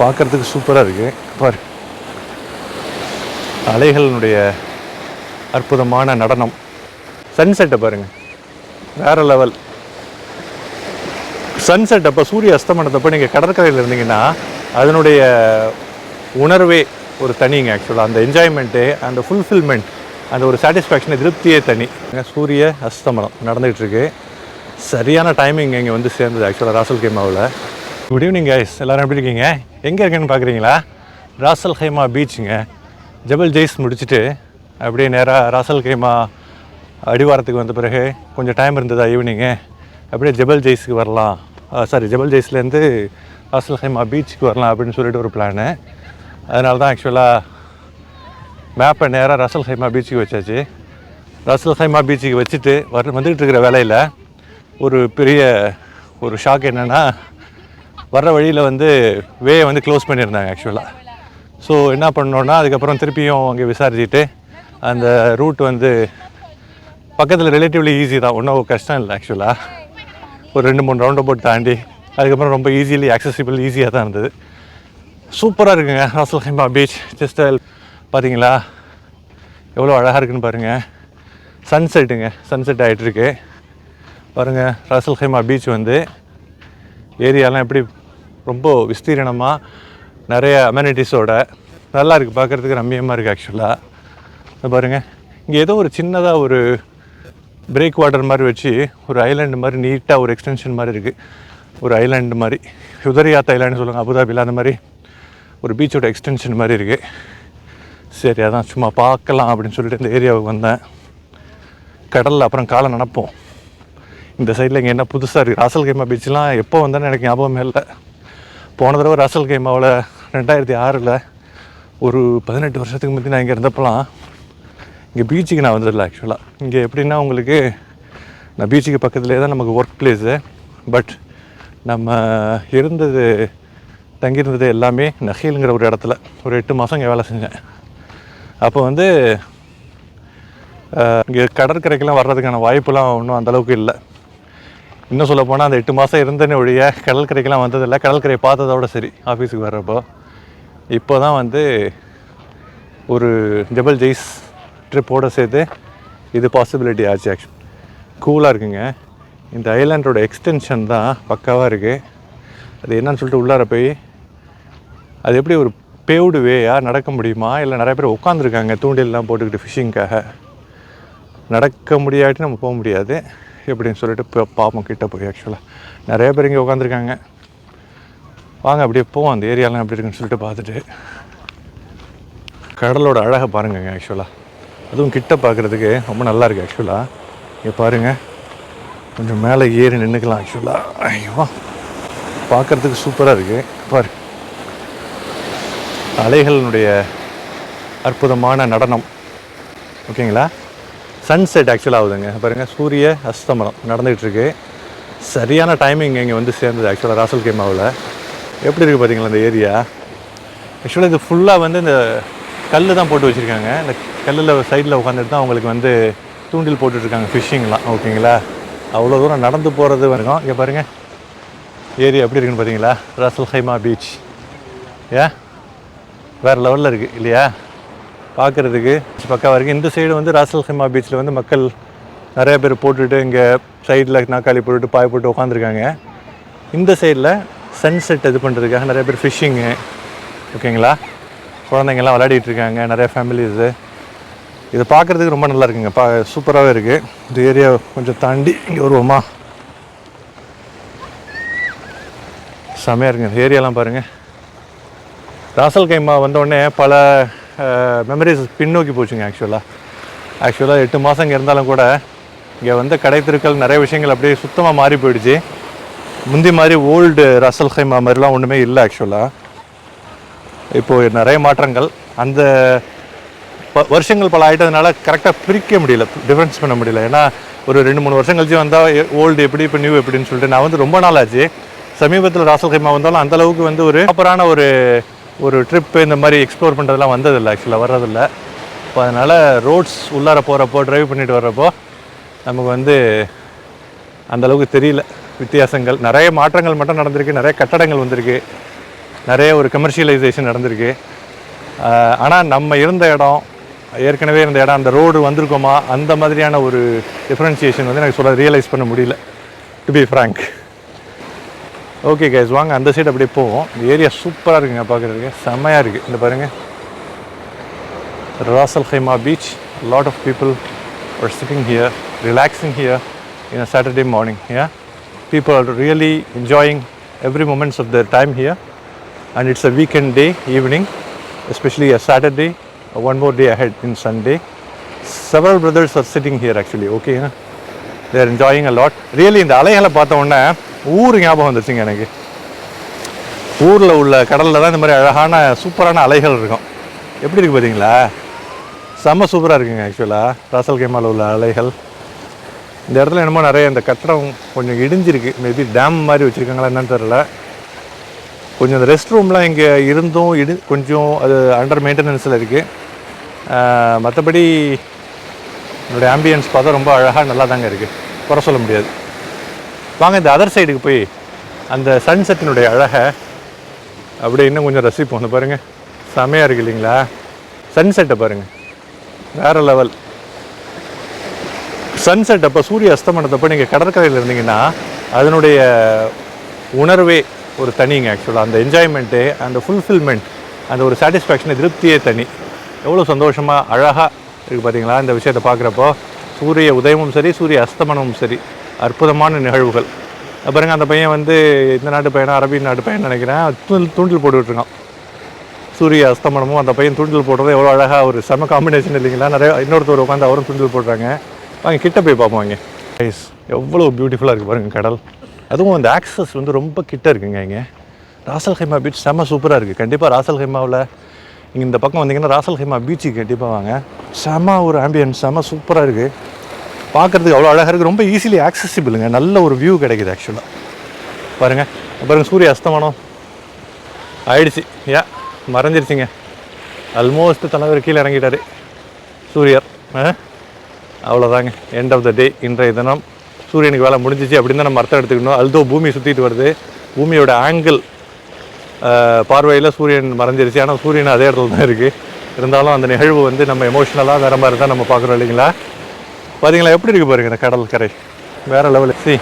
பார்க்கறதுக்கு சூப்பராக இருக்குது பாரு. அலைகளினுடைய அற்புதமான நடனம். சன்செட்டை பாருங்கள் வேற லெவல் சன்செட் அப்போ சூரிய அஸ்தமனத்தப்போ நீங்கள் கடற்கரையில் இருந்தீங்கன்னா அதனுடைய உணர்வே ஒரு தனிங்க ஆக்சுவலாக அந்த என்ஜாய்மெண்ட்டு அந்த ஃபுல்ஃபில்மெண்ட் அந்த ஒரு சாட்டிஸ்ஃபேக்ஷனை திருப்தியே தனி. சூரிய அஸ்தமனம் நடந்துகிட்ருக்கு சரியான டைமிங் இங்கே வந்து சேர்ந்தது ஆக்சுவலாக ராசல் கேமாவில். குட் ஈவினிங் கைஸ் எல்லாரும் எப்படி இருக்கீங்க? எங்கே இருக்கேன்னு பார்க்குறீங்களா ராசல் ஹைமா பீச்சுங்க. ஜபல் ஜெய்ஸ் முடிச்சுட்டு அப்படியே நேராக ராசல் ஹைமா அடிவாரத்துக்கு வந்த பிறகு கொஞ்சம் டைம் இருந்ததா ஈவினிங்கு அப்படியே ஜபல் ஜெய்ஸுக்கு வரலாம். சாரி ஜபல் ஜெய்ஸ்லேருந்து ராசல் ஹைமா பீச்சுக்கு வரலாம் அப்படின்னு சொல்லிட்டு ஒரு பிளானு அதனால தான் ஆக்சுவலாக மேப்பை நேராக ரசல் ஹைமா பீச்சுக்கு வச்சாச்சு. ரசல் ஹைமா பீச்சுக்கு வச்சுட்டு வர வந்துக்கிட்டு இருக்கிற வேலையில் ஒரு பெரிய ஒரு ஷாக் என்னென்னா வர்ற வழியில் வந்து வே வந்து க்ளோஸ் பண்ணியிருந்தாங்க ஆக்சுவலாக ஸோ என்ன பண்ணோன்னா அதுக்கப்புறம் திருப்பியும் அங்கே விசாரிச்சுட்டு அந்த ரூட் வந்து பக்கத்தில் ரிலேட்டிவ்லி ஈஸி தான். ஒன்றும் கஷ்டம் இல்லை ஆக்சுவலாக ஒரு ரெண்டு மூணு ரவுண்டை போட்டு தாண்டி அதுக்கப்புறம் ரொம்ப ஈஸிலி accessible ஈஸியாக தான் இருந்தது. சூப்பராக இருக்குங்க ராசல் பீச் ஜஸ்ட் பார்த்தீங்களா எவ்வளோ அழகாக இருக்குன்னு பாருங்கள் சன்செட்டுங்க சன்செட் ஆகிட்டுருக்கு பாருங்கள் ராசல் ஹைமா பீச் வந்து ஏரியாலாம் எப்படி ரொம்ப விஸ்தீரணமாக நிறைய அமெனிட்டிஸோட நல்லா இருக்குது பார்க்குறதுக்கு ரம்மியமாக இருக்குது ஆக்சுவலாக பாருங்கள் இங்கே ஏதோ ஒரு சின்னதாக ஒரு பிரேக் வாட்டர் மாதிரி வச்சு ஒரு ஐலாண்டு மாதிரி நீட்டாக ஒரு எக்ஸ்டென்ஷன் மாதிரி இருக்குது ஒரு ஐலாண்டு மாதிரி. உதரியாத் ஐலாண்டு சொல்லுவாங்க அபுதாபியில் அந்த மாதிரி ஒரு பீச்சோட எக்ஸ்டென்ஷன் மாதிரி இருக்குது சரி அதான் சும்மா பார்க்கலாம் அப்படின்னு சொல்லிட்டு இந்த ஏரியாவுக்கு வந்தேன். கடலில் அப்புறம் காலை நினப்போம். இந்த சைடில் இங்கே என்ன புதுசாக இருக்குது ராசல்கைமா பீச்லாம் எப்போ வந்தேன்னு எனக்கு ஞாபகமே இல்லை. போன தடவை ராசல் கைமாவில் ரெண்டாயிரத்தி ஆறில் ஒரு பதினெட்டு வருஷத்துக்கு முந்தி நான் இங்கே இருந்தப்பலாம் இங்கே பீச்சுக்கு நான் வந்ததில்லை ஆக்சுவலாக இங்கே எப்படின்னா உங்களுக்கு நான் பீச்சுக்கு பக்கத்துலேயே தான் நமக்கு ஒர்க் பிளேஸு பட் நம்ம இருந்தது தங்கியிருந்தது எல்லாமே நஹீலுங்கிற ஒரு இடத்துல. ஒரு எட்டு மாதம் இங்கே வேலை செஞ்சேன். அப்போ வந்து இங்கே கடற்கரைக்கெல்லாம் வர்றதுக்கான வாய்ப்புலாம் ஒன்றும் அந்தளவுக்கு இல்லை. இன்னும் சொல்ல போனால் அந்த எட்டு மாதம் இருந்தேனே ஒழிய கடற்கரைக்கெல்லாம் வந்ததில்லை. கடற்கரை பார்த்ததோட சரி ஆஃபீஸுக்கு வர்றப்போ. இப்போ தான் வந்து ஒரு ஜபல் ஜெய்ஸ் ட்ரிப்போட சேர்த்து இது பாசிபிலிட்டி ஆச்சு ஆக்சுவல் கூலாக இருக்குங்க. இந்த ஐலாண்டோட எக்ஸ்டென்ஷன் தான் பக்காவாக இருக்குது அது என்னன்னு சொல்லிட்டு உள்ளார போய் அது எப்படி ஒரு பேவ்டு வேயாக நடக்க முடியுமா? இல்லை நிறைய பேர் உட்காந்துருக்காங்க தூண்டிலெலாம் போட்டுக்கிட்டு ஃபிஷிங்க்காக நடக்க முடியாட்டி நம்ம போக முடியாது. எப்படின்னு சொல்லிட்டு இப்போ பார்ப்போம் கிட்ட போய் ஆக்சுவலாக நிறைய பேர் இங்கே உட்காந்துருக்காங்க வாங்க அப்படியே போவோம். அந்த ஏரியாலாம் எப்படி இருக்குன்னு சொல்லிட்டு பார்த்துட்டு. கடலோட அழகை பாருங்கங்க ஆக்சுவலாக அதுவும் கிட்ட பார்க்குறதுக்கு ரொம்ப நல்லா இருக்குது ஆக்சுவலாக இங்கே பாருங்கள் கொஞ்சம் மேலே ஏறி நின்றுக்கலாம் ஆக்சுவலாக ஐயோ. பார்க்குறதுக்கு சூப்பராக இருக்குது பாரு. அலைகளினுடைய அற்புதமான நடனம். ஓகேங்களா? சன்செட் ஆக்சுவலாக ஆகுதுங்க. பாருங்கள் சூரிய அஸ்தமனம் நடந்துகிட்ருக்கு. சரியான டைமிங் இங்கே வந்து சேர்ந்தது ஆக்சுவலாக ராசல் கேமாவில். எப்படி இருக்குது பார்த்தீங்களா இந்த ஏரியா? ஆக்சுவலாக இது ஃபுல்லாக வந்து இந்த கல் தான் போட்டு வச்சுருக்காங்க. இந்த கல்லில் சைடில் உட்காந்துட்டு தான் அவங்களுக்கு வந்து தூண்டில் போட்டுட்ருக்காங்க ஃபிஷ்ஷிங்லாம் ஓகேங்களா? அவ்வளோ தூரம் நடந்து போகிறது வரைக்கும் இங்கே பாருங்கள் ஏரியா எப்படி இருக்குன்னு பார்த்தீங்களா ராசல் ஹைமா பீச். ஏன்? வேறு லெவலில் இருக்குது இல்லையா? பார்க்குறதுக்கு பக்காவாக வரைக்கும். இந்த சைடு வந்து ராசல்கைமா பீச்சில் வந்து மக்கள் நிறைய பேர் போட்டுட்டு இங்கே சைடில் நாக்காளி போட்டுட்டு பாய் போட்டு உட்காந்துருக்காங்க இந்த சைடில் சன்செட் இது பண்ணுறதுக்காக நிறைய பேர் ஃபிஷ்ஷிங்கு ஓகேங்களா குழந்தைங்கள்லாம் விளையாடிட்டு இருக்காங்க நிறைய ஃபேமிலிஸு இது பார்க்குறதுக்கு ரொம்ப நல்லா இருக்குங்க. பா சூப்பராகவே இருக்குது இந்த ஏரியா கொஞ்சம் தாண்டி இங்கே வருவோமா? செமையாக இருக்குங்க. இந்த ஏரியாலாம் பாருங்கள் ராசல் கைமா வந்தோடனே பல மெமரிஸ் பின்னோக்கி போச்சுங்க ஆக்சுவலாக ஆக்சுவலாக எட்டு மாதம் இங்கே இருந்தாலும் கூட இங்கே வந்து கடை தெருக்கள் நிறைய விஷயங்கள் அப்படியே சுத்தமாக மாறி போயிடுச்சு. முந்தி மாதிரி ஓல்டு ரசல் ஹைமா மாதிரிலாம் ஒன்றுமே இல்லை ஆக்சுவலாக இப்போது நிறைய மாற்றங்கள். அந்த ப- வருஷங்கள் பல ஆயிட்டதுனால கரெக்டாக பிரிக்க முடியல டிஃப்ரென்ஸ் பண்ண முடியல. ஏன்னா ஒரு ரெண்டு மூணு வருஷம் கழிச்சு வந்தால் ஓல்டு எப்படி இப்போ நியூ எப்படின்னு சொல்லிட்டு நான் வந்து ரொம்ப நாள் ஆச்சு. சமீபத்தில் ராசல் ஹைமா வந்தாலும் அந்த அளவுக்கு வந்து ஒரு ப்ராப்பரான ஒரு ஒரு ட்ரிப்பு இந்த மாதிரி எக்ஸ்ப்ளோர் பண்ணுறதுலாம் வந்ததில்லை ஆக்சுவலாக வர்றதில்ல. இப்போ அதனால் ரோட்ஸ் உள்ளார போகிறப்போ ட்ரைவ் பண்ணிட்டு வர்றப்போ நமக்கு வந்து அந்த அளவுக்கு தெரியல. வித்தியாசங்கள். நிறைய மாற்றங்கள் மட்டும் நடந்திருக்கு. நிறைய கட்டடங்கள் வந்திருக்கு. நிறைய ஒரு கமர்ஷியலைசேஷன் நடந்திருக்கு. ஆனால் நம்ம இருந்த இடம் ஏற்கனவே இருந்த இடம் அந்த ரோடு வந்திருக்கோமா அந்த மாதிரியான ஒரு டிஃப்ரென்சியேஷன் வந்து எனக்கு சொல்ல ரியலைஸ் பண்ண முடியல. To be frank okay guys வாங்க அந்த சைடு அப்படியே போவோம் இந்த ஏரியா சூப்பராக இருக்குங்க பார்க்குறதுக்கு செம்மையாக இருக்குது இந்த பாருங்கள் Ras al Khaimah beach lot of people are sitting here relaxing here in a Saturday morning here people are really enjoying every moments of their time here and it's a weekend day evening especially a Saturday, one more day ahead in Sunday. Several brothers are sitting here actually, okay? They are enjoying a lot. இந்த அலைகளை பார்த்த உடனே ஊர் ஞாபகம் வந்துச்சுங்க எனக்கு. ஊரில் உள்ள கடலில் தான் இந்த மாதிரி அழகான சூப்பரான அலைகள் இருக்கும். எப்படி இருக்குது பார்த்தீங்களா செம்ம சூப்பராக இருக்குங்க ஆக்சுவலாக ராசல் கேமாவில் உள்ள அலைகள். இந்த இடத்துல என்னமோ நிறைய இந்த கட்டடம் கொஞ்சம் இடிஞ்சிருக்கு. மேபி டேம் மாதிரி வச்சுருக்காங்களா என்னன்னு தெரில கொஞ்சம் இந்த ரெஸ்ட் ரூம்லாம் இங்கே இருந்தும் இடி கொஞ்சம் அது அண்டர் மெயின்டெனன்ஸில் இருக்குது மற்றபடி என்னுடைய ஆம்பியன்ஸ் பார்த்தா ரொம்ப அழகாக நல்லா தாங்க இருக்குது குறை சொல்ல முடியாது. வாங்க இந்த அதர் சைடுக்கு போய் அந்த சன்செட்டினுடைய அழகை அப்படியே இன்னும் கொஞ்சம் ரசிப்போம். வந்து பாருங்கள் செமையாக இருக்கு இல்லைங்களா? சன்செட்டை பாருங்கள் வேறு லெவல் சன்செட் அப்போ சூரிய அஸ்தமனத்தப்போ நீங்கள் கடற்கரையில் இருந்தீங்கன்னா அதனுடைய உணர்வே ஒரு தனிங்க ஆக்சுவலாக அந்த என்ஜாய்மெண்ட்டு அந்த ஃபுல்ஃபில்மெண்ட் அந்த ஒரு சாட்டிஸ்ஃபேக்ஷனை திருப்தியே தனி. எவ்வளோ சந்தோஷமாக அழகாக இருக்குது பார்த்தீங்களா இந்த விஷயத்தை பார்க்குறப்போ. சூரிய உதயமும் சரி சூரிய அஸ்தமனமும் சரி. அற்புதமான நிகழ்வுகள். பாருங்க அந்த பையன் வந்து இந்த நாட்டு பையனா அரபி நாட்டு பையன் நினைக்கிறேன். தூண்டில் தூண்டில் சூரிய அஸ்தமனமும் அந்த பையன் தூண்டில் போடுறது எவ்வளோ அழகாக ஒரு செம காம்பினேஷன் இல்லைங்களா? நிறைய இன்னொருத்தர் உட்காந்து அவரும் தூண்டில் போடுறாங்க வாங்க கிட்ட போய் பார்ப்போம் இங்கே. கைஸ் எவ்வளோ பியூட்டிஃபுல்லாக இருக்குது பாருங்க கடல். அதுவும் அந்த ஆக்சஸ் வந்து ரொம்ப கிட்ட இருக்குங்க இங்கே. ராசல் ஹைமா பீச் செம்ம சூப்பராக இருக்குது கண்டிப்பாக ராசல் ஹைமாவில் இங்கே இந்த பக்கம் வந்தீங்கன்னா ராசல் ஹைமா பீச்சுக்கு கண்டிப்பாக வாங்க. செம ஒரு ஆம்பியன்ஸ் செம சூப்பராக இருக்குது பார்க்குறதுக்கு அவ்வளோ அழகாக இருக்குது ரொம்ப ஈஸிலி ஆக்சசிபிளுங்க நல்ல ஒரு வியூ கிடைக்குது ஆக்சுவலாக பாருங்கள் பாருங்கள் சூரிய அஸ்தமனம். ஆயிடுச்சு. ஏ மறைஞ்சிருச்சுங்க. ஆல்மோஸ்ட் தலைவர் கீழே இறங்கிட்டாரு. சூரியர். ஆ? அவ்வளோதாங்க எண்ட் ஆஃப் த டே இன்றைய தினம் சூரியனுக்கு வேலை முடிஞ்சிச்சு அப்படின்னு தான் நம்ம அர்த்தம் எடுத்துக்கணும். அல்தோ பூமி சுற்றிட்டு வருது பூமியோட ஆங்கிள் பார்வையில் சூரியன் மறைஞ்சிருச்சு. ஆனால் சூரியன் அதே இடத்துல தான் இருக்குது இருந்தாலும் அந்த நிகழ்வு வந்து நம்ம எமோஷ்னலாக வேறு மாதிரி தான் நம்ம பார்க்குறோம் இல்லைங்களா? பார்த்தீங்களா எப்படி இருக்குது பாருங்க இந்த கடல் கரை? வேறு லெவலு சி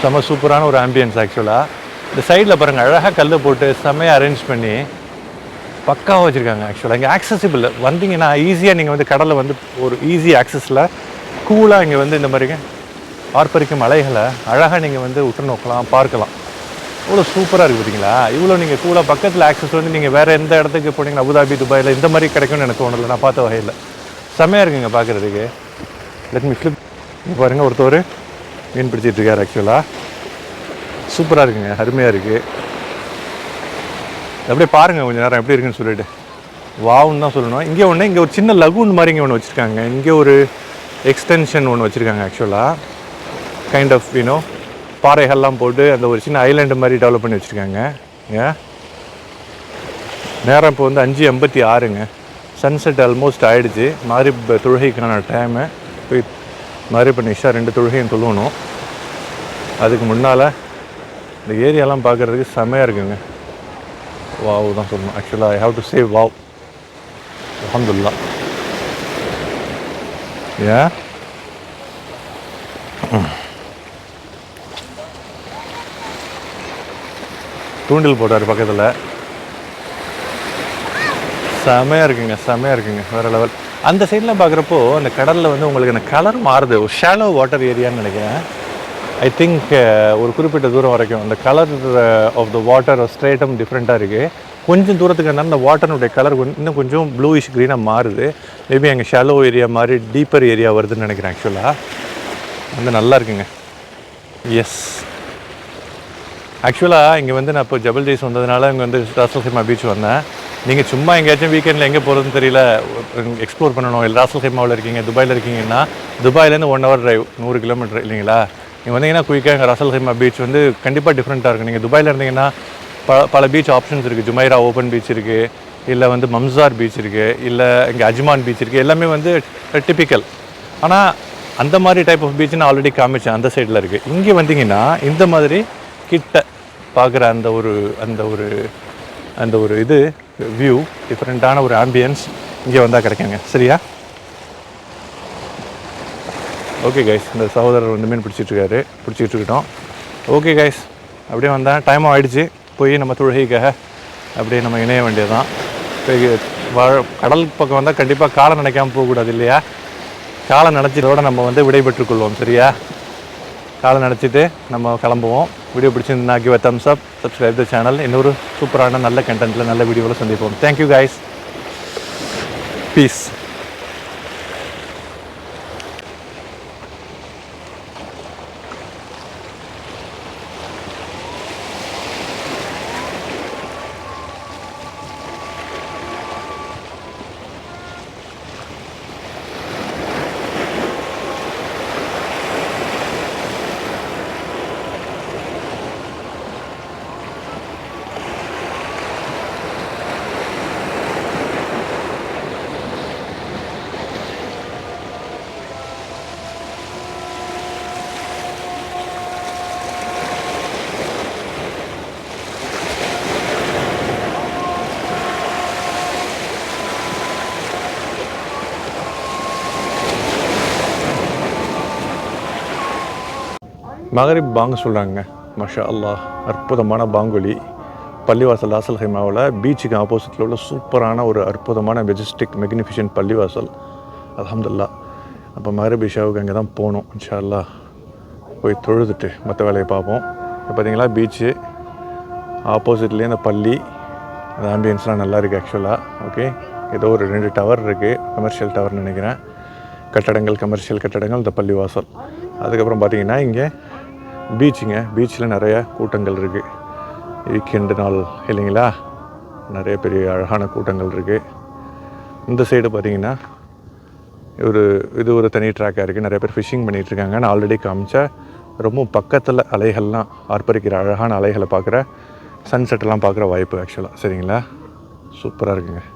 செம்ம சூப்பரான ஒரு ஆம்பியன்ஸ் ஆக்சுவலாக இந்த சைடில் பாருங்கள் அழகாக கல் போட்டு செம்மையாக அரேஞ்ச் பண்ணி பக்காவாக வச்சுருக்காங்க ஆக்சுவலாக இங்கே ஆக்சசிபிள் வந்தீங்கன்னா ஈஸியாக நீங்கள் வந்து கடலில் வந்து ஒரு ஈஸி ஆக்சஸில் கூலாக இங்கே வந்து இந்த மாதிரிங்க ஆர்ப்பரிக்கும் மலைகளை அழகாக நீங்கள் வந்து உற்று நோக்கலாம் பார்க்கலாம். இவ்வளோ சூப்பராக இருக்குது பார்த்தீங்களா இவ்வளோ நீங்கள் கூலாக பக்கத்தில் ஆக்சஸ் வந்து நீங்கள் வேறு எந்த இடத்துக்கு போனீங்கன்னா அபுதாபி துபாயில் இந்த மாதிரி கிடைக்கும்னு எனக்கு தோணலை. நான் பார்த்த வகையில். செம்மையாக இருக்குங்க பார்க்குறதுக்கு லெட் மீ ஃப்ளிப் இங்கே பாருங்கள் ஒருத்தவர் மீன் பிடிச்சிட்டு இருக்கார் ஆக்சுவலாக சூப்பராக இருக்குங்க அருமையாக இருக்குது அப்படியே பாருங்கள் கொஞ்சம் நேரம் எப்படி இருக்குன்னு சொல்லிட்டு. வாவுன்னு தான் சொல்லணும். இங்கே ஒன்று இங்கே ஒரு சின்ன லகூன் மாதிரி இங்கே ஒன்று வச்சுருக்காங்க. இங்கே ஒரு எக்ஸ்டென்ஷன் ஒன்று வச்சுருக்காங்க ஆக்சுவலாக கைண்ட் ஆஃப் யூனோ பாறைகள்லாம் போட்டு அந்த ஒரு சின்ன ஐலாண்டு மாதிரி டெவலப் பண்ணி வச்சுருக்காங்க. ஏன் நேரம் இப்போ வந்து அஞ்சு எண்பத்தி ஆறுங்க. சன்செட் ஆல்மோஸ்ட் ஆகிடுச்சு மாரிப் தொழுகைக்கான டைமு போய் மாரிப் நிஷா ரெண்டு தொழுகையும் தொழுவணும் அதுக்கு முன்னால் இந்த ஏரியாலாம் பார்க்குறதுக்கு செமையாக இருக்குங்க. வாவ் தான் சொல்லணும். ஆக்சுவலாக I have to say wow. Ahmadullah ஏன்? தூண்டில் போட்டார் பக்கத்தில். செமையாக இருக்குங்க செமையாக இருக்குங்க வேறு லெவல் அந்த சைடில் பார்க்குறப்போ அந்த கடலில் வந்து உங்களுக்கு அந்த கலர் மாறுது. ஒரு ஷாலோ வாட்டர் ஏரியான்னு நினைக்கிறேன். ஐ திங்க் ஒரு குறிப்பிட்ட தூரம் வரைக்கும் அந்த கலர் ஆஃப் த வாட்டர் ஸ்ட்ரேட்டும் டிஃப்ரெண்ட்டாக இருக்குது கொஞ்சம் தூரத்துக்கு இருந்தாலும் அந்த வாட்டருடைய கலர் இன்னும் கொஞ்சம் ப்ளூயிஷ் க்ரீனாக மாறுது. மேபி அங்கே ஷாலோ ஏரியா மாதிரி டீப்பர் ஏரியா வருதுன்னு நினைக்கிறேன் ஆக்சுவலாக வந்து நல்லா இருக்குங்க. எஸ் ஆக்சுவலாக இங்கே வந்து நான் இப்போ ஜபல் டேஸ் வந்ததுனால இங்கே வந்து ராசல்ஹைமா பீச் வந்தேன். நீங்கள் சும்மா எங்கேயாச்சும் வீக்கெண்டில் எங்கே போகிறதுன்னு தெரியல எக்ஸ்ப்ளோர் பண்ணணும். இல்லை ராசல்ஹைமாவில் இருக்கீங்க துபாயில் இருக்கீங்கன்னா துபாயிலேருந்து ஒன் ஹவர் டிரைவ் நூறு கிலோமீட்டர் இல்லைங்களா? நீங்கள் வந்தீங்கன்னா குயிக்காக இங்கே ராசல்ஹைமா பீச் வந்து கண்டிப்பாக டிஃப்ரெண்ட்டாக இருக்கும். நீங்கள் துபாயில் இருந்தீங்கன்னா ப பல பீச் ஆப்ஷன்ஸ் இருக்குது ஜுமைரா ஓப்பன் பீச் இருக்குது இல்லை வந்து மம்சார் பீச் இருக்குது இல்லை இங்கே அஜ்மான் பீச் இருக்குது எல்லாமே வந்து டிப்பிக்கல் ஆனால் அந்த மாதிரி டைப் ஆஃப் பீச் நான் ஆல்ரெடி காமிச்சேன். அந்த சைடில் இருக்குது இங்கே வந்தீங்கன்னா இந்த மாதிரி கிட்ட பார்க்குற அந்த ஒரு அந்த ஒரு அந்த ஒரு இது வியூ டிஃப்ரெண்ட்டான ஒரு ஆம்பியன்ஸ் இங்கே வந்தால் கிடைக்குங்க. சரியா? ஓகே கைஸ் இந்த சகோதரர் வந்து மீன் பிடிச்சிட்டு இருக்காரு. பிடிச்சிட்டு இருக்கட்டும். ஓகே கைஸ் அப்படியே வந்தால் டைமும் ஆகிடுச்சு போய் நம்ம தொழுகைக்காக அப்படியே நம்ம இணைய வேண்டியதுதான். இப்போ வ- கடல் பக்கம் வந்தால் கண்டிப்பாக காலை நினைக்காமல் போகக்கூடாது இல்லையா? காலை நினச்சதோடு நம்ம வந்து விடைபெற்றுக்கொள்வோம் சரியா? காலை நினச்சிட்டு நம்ம கிளம்புவோம். வீடியோ பிடிச்சிருந்தா give thumbs up subscribe the channel இன்னொரு சூப்பரான நல்ல கண்டென்ட்டில் நல்ல வீடியோவில் சந்திப்போம். தேங்க்யூ கைஸ் பீஸ் மகரிப் பாங்கு சொல்கிறாங்க மஷா அல்லாஹ் அற்புதமான பாங்கொலி. பள்ளிவாசல் லாசல் ஹைமாவில் பீச்சுக்கு ஆப்போசிட்டில் உள்ள சூப்பரான ஒரு அற்புதமான மெஜஸ்டிக் மெக்னிஃபிஷன் பள்ளிவாசல். அலமதுல்லா அப்போ மகரிப் இஷாவுக்கு அங்கே தான் போகணும் இன்ஷா அல்லா போய் தொழுதுட்டு மற்ற வேலையை பார்ப்போம். இப்போ பார்த்தீங்களா பீச்சு ஆப்போசிட்லேயே அந்த பள்ளி அந்த ஆம்பியன்ஸ்லாம் நல்லா இருக்குது ஆக்சுவலாக ஓகே? ஏதோ ஒரு ரெண்டு டவர் இருக்குது கமர்ஷியல் டவர்னு நினைக்கிறேன். கட்டடங்கள் கமர்ஷியல் கட்டடங்கள் இந்த பள்ளிவாசல். அதுக்கப்புறம் பார்த்தீங்கன்னா இங்கே பீச்சுங்க பீச்சில் நிறைய கூட்டங்கள் இருக்குது வீக்கெண்டு நாள் இல்லைங்களா? நிறைய பெரிய அழகான கூட்டங்கள் இருக்குது இந்த சைடு பார்த்தீங்கன்னா ஒரு இது ஒரு தனி ட்ராக்காக இருக்குது நிறைய பேர் ஃபிஷிங் பண்ணிகிட்ருக்காங்க நான் ஆல்ரெடி காமிச்ச ரொம்ப பக்கத்தில் அலைகள்லாம் ஆர்ப்பரிக்கிற அழகான அலைகளை பார்க்குற சன்செட்டெல்லாம் பார்க்குற வாய்ப்பு ஆக்சுவலாக சரிங்களா? சூப்பராக இருக்குங்க.